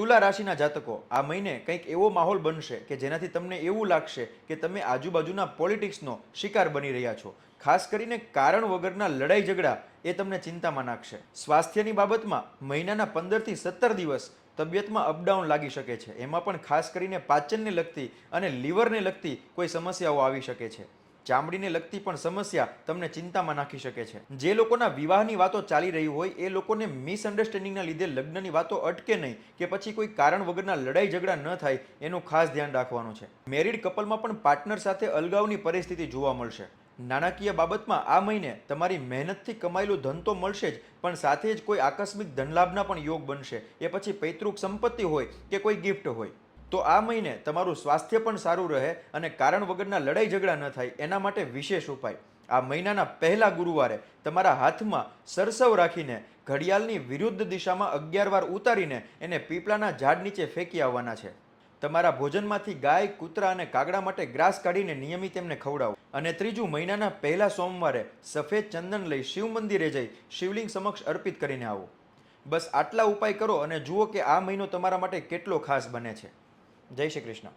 તુલા રાશિના જાતકો, આ મહિને કંઈક એવો માહોલ બનશે કે જેનાથી તમને એવું લાગશે કે તમે આજુબાજુના પોલિટિક્સનો શિકાર બની રહ્યા છો. ખાસ કરીને કારણ વગરના લડાઈ ઝઘડા એ તમને ચિંતામાં નાખશે. સ્વાસ્થ્યની બાબતમાં મહિનાના પંદરથી સત્તર દિવસ તબિયતમાં અપડાઉન લાગી શકે છે. એમાં પણ ખાસ કરીને પાચનને લગતી અને લીવરને લગતી કોઈ સમસ્યાઓ આવી શકે છે. ચામડીને લગતી પણ સમસ્યા તમને ચિંતામાં નાખી શકે છે. જે લોકોના વિવાહની વાતો ચાલી રહી હોય, એ લોકોને મિસઅન્ડરસ્ટેન્ડિંગના લીધે લગ્નની વાતો અટકે નહીં કે પછી કોઈ કારણ વગરના લડાઈ ઝઘડા ન થાય, એનું ખાસ ધ્યાન રાખવાનું છે. મેરિડ કપલમાં પણ પાર્ટનર સાથે અલગાવની પરિસ્થિતિ જોવા મળશે. નાણાકીય બાબતમાં આ મહિને તમારી મહેનતથી કમાયેલું ધન તો મળશે જ, પણ સાથે જ કોઈ આકસ્મિક ધનલાભના પણ યોગ બનશે. એ પછી પૈતૃક સંપત્તિ હોય કે કોઈ ગિફ્ટ હોય. તો આ મહિને તમારું સ્વાસ્થ્ય પણ સારું રહે અને કારણ વગરના લડાઈ ઝઘડા ન થાય, એના માટે વિશેષ ઉપાય. આ મહિનાના પહેલા ગુરુવારે તમારા હાથમાં સરસવ રાખીને ઘડિયાળની વિરુદ્ધ દિશામાં અગિયાર વાર ઉતારીને એને પીપળાના ઝાડ નીચે ફેંકી આવવાના છે. તમારા ભોજનમાંથી ગાય, કૂતરા અને કાગડા માટે ગ્રાસ કાઢીને નિયમિત એમને ખવડાવો. અને ત્રીજું, મહિનાના પહેલા સોમવારે સફેદ ચંદન લઈ શિવ મંદિરે જઈ શિવલિંગ સમક્ષ અર્પિત કરીને આવો. બસ આટલા ઉપાય કરો અને જુઓ કે આ મહિનો તમારા માટે કેટલો ખાસ બને છે. જય શ્રી કૃષ્ણ.